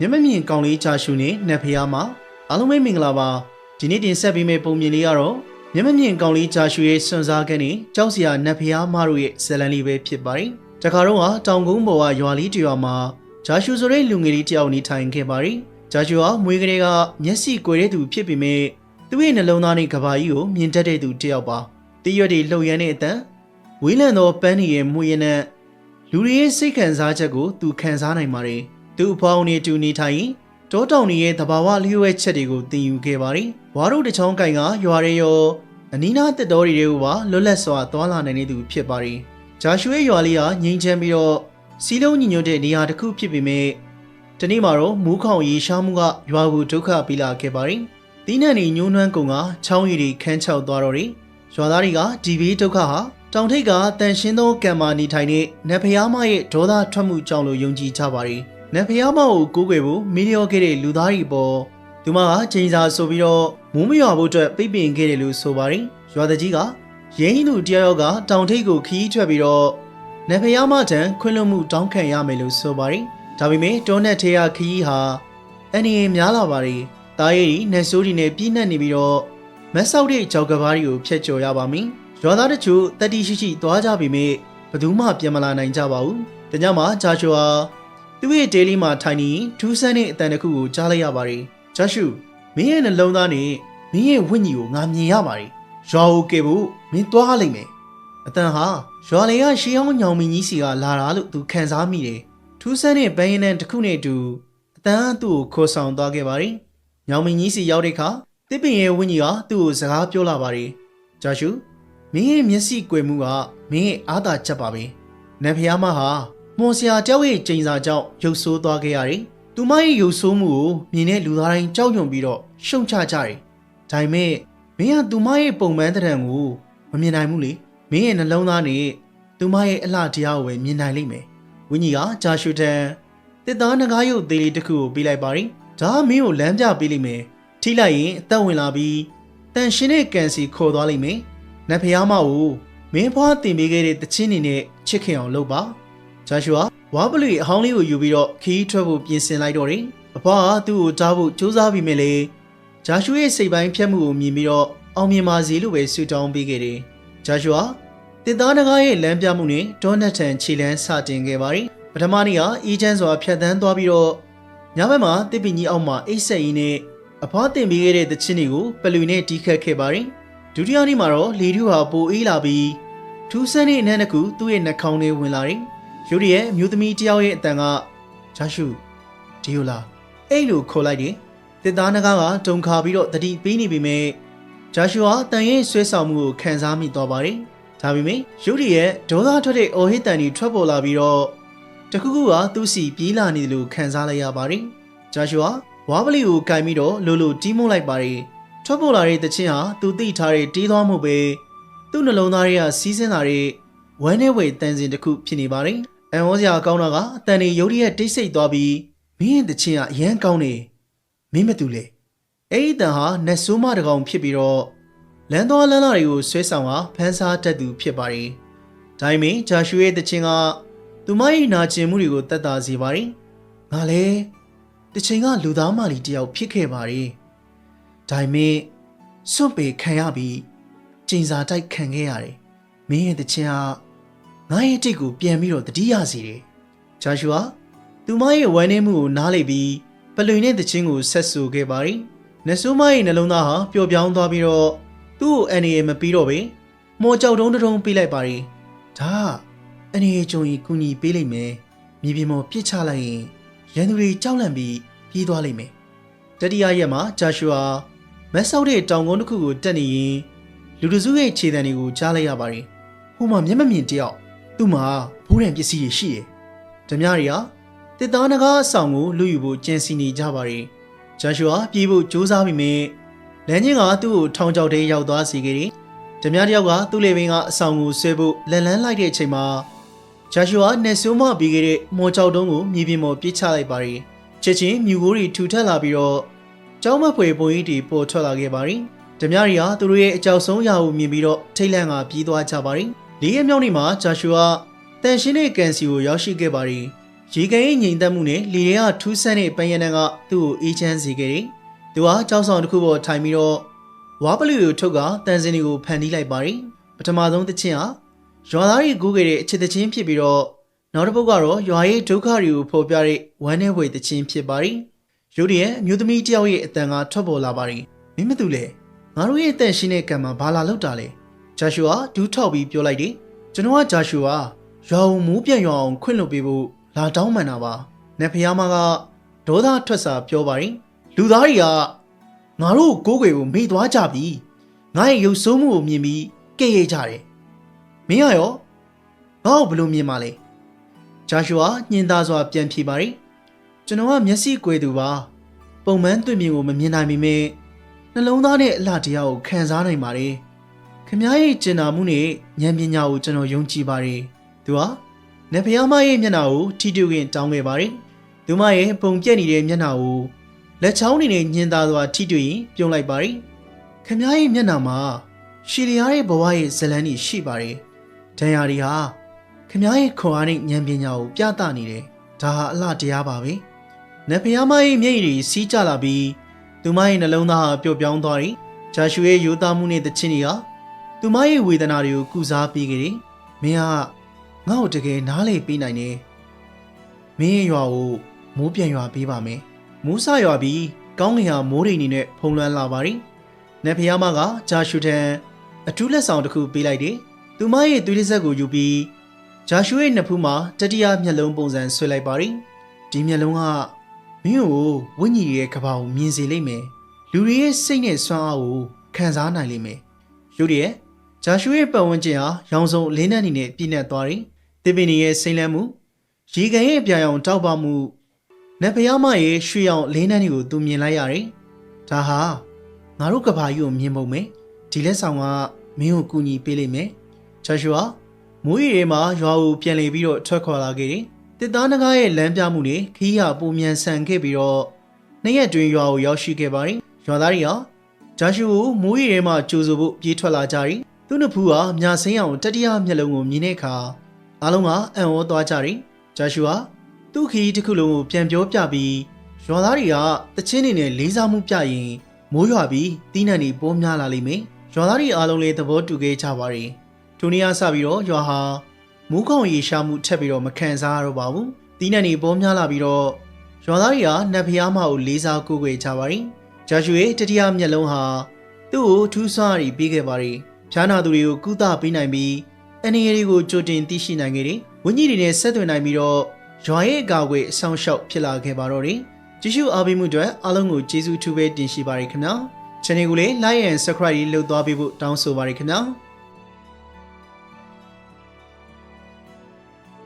မျက်မမြင်ကောင်လေးချာရှုနဲ့နတ်ဖျားမှာအားလုံးပဲမင်္ဂလာပါဒီနေ့တင်ဆက်ပေးမယ့်ပုံမြင်လေးကတော့မျက်မမြင်ကောင်လေးချာရှုရဲ့စွန့်စားခန်းနဲ့ကြောက်စရာနတ်ဖျားမတို့ရဲ့ဇာတ်လမ်းလေးပဲဖြစ်ပါတယ်တခါတော့ကတောင်ကုန်းပေါ်ကရွာလေးတစ်ရွာမှာဂျာရှုဆိုတဲ့လူငယ်လေးတစ်ယောက်နေထိုင်ခဲ့ပါတယ်ဂျာရှုဟာမွေးကလေးကမျက်စိကွယ်တဲ့သူဖြစ်ပေမဲ့သူ့ရဲ့နှလုံးသားနဲ့ကဘာကြီးကိုမြင်တတ်တဲ့သူတစ်ယောက်ပါတည့်ရွက်တွေလှုပ်ရမ်းတဲ့အတန်ဝေးလံသောပန်းတွေရဲ့မှုရနဲ့လူတွေရဲ့စိတ်ခံစားချက်ကိုသူခံစားနိုင်ပါတယ်။ သူ့အဖောင်းနေတူနေထိုင်ရင်တောတောင်တွေရဲ့သဘာဝလျှို့ဝှက်ချက်တွေကိုသင်ယူခဲ့ပါတယ်။ဝါတို့တစ်ချောင်းကင်ကရွာရဲရောအနီးနားတက်တော်တွေကိုပါလွတ်လပ်စွာသွားလာနိုင်နေသူဖြစ်ပါတယ်။ဂျာရှုရဲ့ရွာလေးဟာငြိမ်းချမ်းပြီးတော့စီးလုံးညီညွတ်တဲ့နေရာတစ်ခုဖြစ်ပေမဲ့ဒီနေ့မှာတော့မူးခေါင်ရေရှားမှုကရွာကိုဒုက္ခပေးလာခဲ့ပါတယ်။တီးနှံနေညှိုးနှွမ်းကုန်ကချောင်းရည်တွေခန်းချောက်သွားတော့တယ်။ရွာသားတွေကဒီဘေးဒုက္ခဟာတောင်ထိပ်ကတန်ရှင်းသောကံမာနေထိုင်တဲ့နတ်ဖျားမရဲ့ဒေါသထွက်မှုကြောင့်လို့ယုံကြည်ကြပါတယ်။ နတ်ဖျားမကိုကိုးကွယ်ဖို့မီလီယောခဲ့တဲ့လူသားတွေပေါ်သူမကချိန်စာဆိုပြီးတော့မိုးမရွာဖို့အတွက်ပြိပင်ခဲ့တယ်လို့ဆိုပါတယ်။ရွာသားကြီးကရင်းသူတယောက်ယောက်ကတောင်ထိပ်ကိုခီးထွက်ပြီးတော့နတ်ဖျားမထံခွင့်လွှတ်မှုတောင်းခံရမယ်လို့ဆိုပါတယ်။ဒါပေမဲ့တောနဲ့ထေရခီးဟာအန်ရီများလာပါတယ်။တားရည်နတ်ဆိုးတွေနဲ့ပြည့်နှက်နေပြီးတော့မက်ဆောက်တဲ့ကြောက်ကဘားတွေကိုဖျက်ချော်ရပါမည်။ရွာသားတချို့တတိရှိရှိသွားကြပေမဲ့ဘယ်သူမှပြန်မလာနိုင်ကြပါဘူး။တညမှာဂျာရှူဟာ သူ့ရဲ့ဒေးလီမှာထိုင်နေထူးဆန်းတဲ့အတန်တစ်ခုကိုကြားလိုက်ရပါတယ်။ဂျာရှူမင်းရဲ့နှလုံးသားနဲ့မင်းရဲ့ဝိညာဉ်ကိုငါမြင်ရပါတယ်။ရွာကိုကယ်ဖို့မင်းသွားလိုက်မယ်။အတန်ဟာရွာလေကရှေးအောင်ညောင်မင်းကြီးစီကလာတာလို့သူခံစားမိတယ်။ထူးဆန်းတဲ့ဘန်ရင်နန်တစ်ခုနဲ့အတူအတန်ကသူ့ကိုခေါ်ဆောင်သွားခဲ့ပါတယ်။ညောင်မင်းကြီးစီရောက်တဲ့အခါတစ်ပင်ရဲ့ဝိညာဉ်ကသူ့ကိုစကားပြောလာပါတယ်။ဂျာရှူမင်းရဲ့မျက်စိကွယ်မှုကမင်းရဲ့အားသာချက်ပါပဲ။နတ်ဖျားမဟာ မွန်ဆရာတယောက်ရဲ့ကျိန်စာကြောင့်ရုပ်ဆိုးသွားခဲ့ရတယ်။သူမရဲ့ရုပ်ဆိုးမှုကိုမြင်တဲ့လူသားတိုင်းကြောက်ရွံ့ပြီးတော့ရှုံချကြတယ်။ဒါပေမဲ့မင်းကသူမရဲ့ပုံမှန်တံကိုမမြင်နိုင်ဘူးလေ။မင်းရဲ့နှလုံးသားနဲ့သူမရဲ့အလှတရားကိုပဲမြင်နိုင်လိမ့်မယ်။ဝင်းကြီးကဂျာရှူတန်တစ်သားငကားရုပ်သေးလေးတစ်ခုကိုပေးလိုက်ပါရင်ဒါကမင်းကိုလမ်းပြပေးလိမ့်မယ်။ထိလိုက်ရင်အသက်ဝင်လာပြီးတန်ရှင်တဲ့ကန်စီခေါ်သွားလိမ့်မယ်။နတ်ဖျားမကိုမင်းဖွားတင်ပေးခဲ့တဲ့တချင်းနေနဲ့ချစ်ခင်အောင်လုပ်ပါ ဂျာရှူဟာဝါပလီအဟောင်းလေးကိုယူပြီးတော့ခီးထွက်ဖို့ပြင်ဆင်လိုက်တော့တယ်အဖွားကသူ့ကိုတားဖို့ကြိုးစားပြီးမြဲလေဂျာရှူရဲ့စိတ်ပိုင်းဖြတ်မှုကိုမြင်ပြီးတော့အောင်မြင်ပါစေလို့ပဲဆုတောင်းပေးခဲ့တယ်ဂျာရှူဟာတစ်သားတကားရဲ့လမ်းပြမှုနဲ့ဒေါနတ်ထန်ခြေလန်းစတင်ခဲ့ပါတယ်ပထမနေ့ကအေးချမ်းစွာဖြတ်သန်းသွားပြီးတော့ညဘက်မှာတစ်ပင်ကြီးအောက်မှာအိတ်ဆက်ရင်းနဲ့အဖွားတင်ပေးခဲ့တဲ့တချင်းတွေကိုပလူနဲ့တီးခတ်ခဲ့ပါတယ်ဒုတိယနေ့မှာတော့လေထူဟာပိုအေးလာပြီးထူးဆန်းတဲ့အနက်တစ်ခုသူ့ရဲ့နှာခေါင်းထဲဝင်လာတယ်။ ယူရီရဲ့အမျိုးသမီးတယောက်ရဲ့အတန်ကဂျာရှုဒီယိုလာအဲ့လိုခေါ်လိုက်တယ်။တစ်သားနဂါးကတုံခါပြီးတော့တတိပေးနေပေမဲ့ဂျာရှုဟာတန်ရဲ့ဆွဲဆောင်မှုကိုခံစားမိသွားပါတယ်။ဒါပေမဲ့ယူရီရဲ့ဒေါသထွက်တဲ့အော်ဟစ်တန်ကြီးထွက်ပေါ်လာပြီးတော့တခုခုကသူ့စီပြေးလာနေတယ်လို့ခံစားလိုက်ရပါတယ်။ဂျာရှုဟာဝါပလီကိုကင်ပြီးတော့လိုလိုတီးမုန်းလိုက်ပါတယ်။ထွက်ပေါ်လာတဲ့တချင်းဟာသူသိထားတဲ့တီးသွားမှုပဲသူ့နှလုံးသားတွေကစီးဆင်းလာတဲ့ဝမ်းနဲ့ဝေတန်စင်တစ်ခုဖြစ်နေပါတယ်။ အန်ဟောစရာကောင်းတာကအတန်နေရုတ်တရက်တိတ်ဆိတ်သွားပြီးမင်းရဲ့တချင်းကအရန်ကောင်းနေမင်းမတူလေအဲ့ဒီတန်ဟာနတ်ဆိုးမတကောင်ဖြစ်ပြီးတော့လမ်းသွားလမ်းလာတွေကိုဆွဲဆောင်ကဖန်းစားတတ်သူဖြစ်ပါတယ်။ဒါပေမဲ့ဂျာရှူရဲ့တချင်းကသူမရဲ့နာကျင်မှုတွေကိုတတ်တာစေပါတယ်။ငါလည်းတချင်းကလူသားမလီတယောက်ဖြစ်ခဲ့ပါတယ်။ဒါပေမဲ့စွန့်ပေခံရပြီးကျင်စာတိုက်ခံခဲ့ရတယ်။မင်းရဲ့တခြင်းဟာ ငါရဲ့တိတ်ကိုပြန်ပြီးတော့တတိယစီတယ်။ဂျာရှူဟာသူမရဲ့ဝမ်းနည်းမှုကိုနားလေပြီးပလွင်တဲ့တခြင်းကိုဆက်ဆူခဲ့ပါရီ။နဆိုးမရဲ့နှလုံးသားဟာပျော်ပြောင်းသွားပြီးတော့သူ့ကိုအန်ရီမပြီးတော့ပဲမော်ကြောက်တုံးတုံးပေးလိုက်ပါရီ။ဒါအန်ရီကြုံရင်ကူညီပေးလိမ့်မယ်။မြေပြင်ပေါ်ပြစ်ချလိုက်ရင်ရန်သူတွေကြောက်လန့်ပြီးပြေးသွားလိမ့်မယ်။တတိယရက်မှာဂျာရှူဟာမက်ဆောက်တဲ့တောင်ကုန်းတစ်ခုကိုတက်နေရင်လူတစုရဲ့ခြေတံတွေကိုကြားလိုက်ရပါတယ်။ဟိုမှာမျက်မမြင်တယောက် သူ့မှာဘိုးရန်ပစ္စည်းတွေရှိတယ်။ဓမြတွေကတစ်သားနဂါအဆောင်ကိုလူယူဖို့ကြံစီနေကြပါတယ်။ဂျာရှူဟာပြေးဖို့ကြိုးစားပြီးမြဲလမ်းချင်းကသူ့ကိုထောင်ချောက်ထဲရောက်သွားစေခဲ့တယ်။ဓမြတယောက်ကသူ့လေပင်ကအဆောင်ကိုဆွဲဖို့လန်လန်းလိုက်တဲ့အချိန်မှာဂျာရှူဟာနေဆိုးမပြီးခဲ့တဲ့မော်ချောက်တုံးကိုမြေပြင်ပေါ်ပစ်ချလိုက်ပါတယ်။ချက်ချင်းမြူကိုတွေထူထပ်လာပြီးတော့ကျောင်းမဖွေပုံကြီးတွေပေါ်ထွက်လာခဲ့ပါတယ်။ဓမြရီဟာသူတို့ရဲ့အကြောက်ဆုံးရာကိုမြင်ပြီးတော့ထိတ်လန့်ကပြေးသွားကြပါတယ်။ လေးရက်မြောက်နေ့မှာဂျာရှူဟာတန်ရှင်းတဲ့ကန်စီကိုရောက်ရှိခဲ့ပါတယ်။ရေကန်ရဲ့ငြိမ်သက်မှုနဲ့လေတွေကထူးဆန်းတဲ့ပန်းရံတန်းကသူ့ကိုအေးချမ်းစေခဲ့တယ်။သူဟာကြောက်ဆောင်တစ်ခုပေါ်ထိုင်ပြီးတော့ဝါပလူကိုထုတ်ကတန်စင်တွေကိုဖန်တီးလိုက်ပါတယ်။ပထမဆုံးတစ်ချင်းဟာရွာသားတွေကူးခဲ့တဲ့အချစ်တချင်းဖြစ်ပြီးတော့နောက်တစ်ပုတ်ကတော့ရွာရဲ့ဒုက္ခတွေကိုဖော်ပြတဲ့ဝမ်းနဲ့ဝေတချင်းဖြစ်ပါတယ်။ရုတ်တရက်အမျိုးသမီးတစ်ယောက်ရဲ့အတန်ကထွက်ပေါ်လာပါတယ်။မင်းမသူလဲငါတို့ရဲ့အတန်ရှင်းတဲ့ကံမှာဘာလာလောက်တာလဲ။ ဂျာရှူဟာဒူးထောက်ပြီးပြောလိုက်တယ်။ကျွန်တော်ကဂျာရှူဟာရွာကိုမိုးပြန်ရွာအောင်ခွင့်လွှတ်ပေးဖို့လာတောင်းပန်တာပါ။နတ်ဖျားမကဒေါသထွက်စာပြောပါတယ်။လူသားတွေကငါတို့ကိုကိုယ်ွယ်ကိုမေ့သွားကြပြီ။ငါရဲ့ရုပ်ဆိုးမှုကိုမြင်ပြီးကဲ့ရဲ့ကြတယ်။မင်းကရောငါ့ကိုဘယ်လိုမြင်မှလဲ။ဂျာရှူဟာညင်သားစွာပြန်ဖြေပါတယ်။ကျွန်တော်ကမျက်စိကွယ်သူပါ။ပုံမှန်တွေ့မြင်ကိုမမြင်နိုင်ပေမဲ့နှလုံးသားနဲ့အလှတရားကိုခံစားနိုင်ပါတယ်။ ခမရဲ့ကျင်နာမှုနဲ့ဉာဏ်ပညာကိုကျွန်တော်ယုံကြည်ပါတယ်။သူဟာနဖယားမရဲ့မျက်နှာကိုထိတွေ့ခင်တောင်းခဲ့ပါတယ်။သူမရဲ့ပုံပြက်နေတဲ့မျက်နှာကိုလက်ချောင်းနေနဲ့ညင်သာစွာထိတွေ့ရင်ပြုံးလိုက်ပါတယ်။ခမရဲ့မျက်နှာမှာရှည်လျားတဲ့ဘဝရဲ့ဇလန်းတွေရှိပါတယ်။ဒံယာတွေဟာခမရဲ့ခွန်အားနဲ့ဉာဏ်ပညာကိုပြသနေတယ်။ဒါဟာအလှတရားပါပဲ။နဖယားမရဲ့မျက်ရည်တွေစီးကျလာပြီးသူမရဲ့နှလုံးသားဟာပျော့ပြောင်းသွားတယ်။ဂျာရှုရဲ့ရိုးသားမှုနဲ့တခြင်းတွေဟာ သူမရဲ့ဝေဒနာတွေကိုကုစားပေးခဲ့တယ်။မင်းကငါ့ကိုတကယ်နားလေပေးနိုင်တယ်။မင်းရဲ့ရွာကိုမိုးပြန်ရွာပေးပါမယ်။မိုးဆရွာပြီးကောင်းကင်ဟာမိုးရိမ်နေနဲ့ဖုံးလွှမ်းလာပါရီ။နေဖျားမကဂျာရှူထံအထူးလက်ဆောင်တစ်ခုပေးလိုက်တယ်။သူမရဲ့သွေးတစ်ဆက်ကိုယူပြီးဂျာရှူရဲ့နှစ်ဖူးမှာတတိယမျက်လုံးပုံစံဆွဲလိုက်ပါရီ။ဒီမျက်လုံးကမင်းကိုဝိညာဉ်ရဲ့ကဘာကိုမြင်စေလိမ့်မယ်။လူတွေရဲ့စိတ်နဲ့စွမ်းအားကိုခံစားနိုင်လိမ့်မယ်။ရုတ်တရက် ဂျာရှူရဲ့ပတ်ဝန်းကျင်ဟာရောင်စုံအလင်းနဲ့နေနဲ့ပြည့်နှက်သွားတယ်။တေပင်ရဲ့စိမ့်လန်းမှုရေကန်ရဲ့ပြာရောင်တောက်ပမှုနတ်ဖျားမရဲ့ရွှေရောင်အလင်းနဲ့ကိုသူမြင်လိုက်ရတယ်။ဒါဟာငါတို့ကဘာကြီးကိုမြင်ပုံမယ်။ဒီလက်ဆောင်ကမင်းကိုကူညီပေးလိမ့်မယ်။ဂျာရှူဟာမိုးရီထဲမှာရွာကိုပြန်လေပြီးတော့ထွက်ခွာလာခဲ့တယ်။တစ်သားနဂါးရဲ့လမ်းပြမှုတွေခီးဟာပုံမြန်ဆန်ခဲ့ပြီးတော့နှစ်ရက်တွင်ရွာကိုရောက်ရှိခဲ့ပါတယ်။ရွာသားတွေဟာဂျာရှူကိုမိုးရီထဲမှာကြိုးဆိုဖို့ပြေးထွက်လာကြတယ်။ သူ့နှစ်ဖူးဟာမြာစိမ်းအောင်တတိယမျက်လုံးကိုမြင်တဲ့အခါအားလုံးကအံ့ဩသွားကြတယ်။ဂျာရှူဟာသူ့ခီးတစ်ခုလုံးကိုပြန်ပြောပြပြီးရွာသားတွေကတချင်းနေနဲ့လေးစားမှုပြရင်မိုးရွာပြီးတီးနှံတွေပိုးများလာလိမ့်မယ်။ရွာသားတွေအားလုံးလည်းသဘောတူခဲ့ကြပါတယ်။ထိုနေ့ကစပြီးတော့ရွာဟာမိုးကောင်ရေရှားမှုထက်ပြီးတော့မခံစားရတော့ပါဘူး။တီးနှံတွေပိုးများလာပြီးတော့ရွာသားတွေကနတ်ဖျားမကိုလေးစားကိုးကွယ်ကြပါတယ်။ဂျာရှူရဲ့တတိယမျက်လုံးဟာသူ့ကိုထူးဆန်းရီပေးခဲ့ပါတယ်။ ဖြားနာသူတွေကိုကုသပေးနိုင်ပြီးအနေရတွေကိုကြိုတင်သိရှိနိုင်ခဲ့တယ်။ဝင်းကြီးတွေနဲ့ဆက်သွယ်နိုင်ပြီးတော့ရွာရဲ့အကာအကွယ်အဆောင်ရှောက်ဖြစ်လာခဲ့ပါတော့တယ်။ကြည့်ရှုအားပေးမှုအတွက်အားလုံးကိုကျေးဇူးထူးပဲတင်ရှိပါရခင်ဗျာ။ channel ကိုလည်း like and subscribe လုပ်သွားပေးဖို့တောင်းဆိုပါရခင်ဗျာ။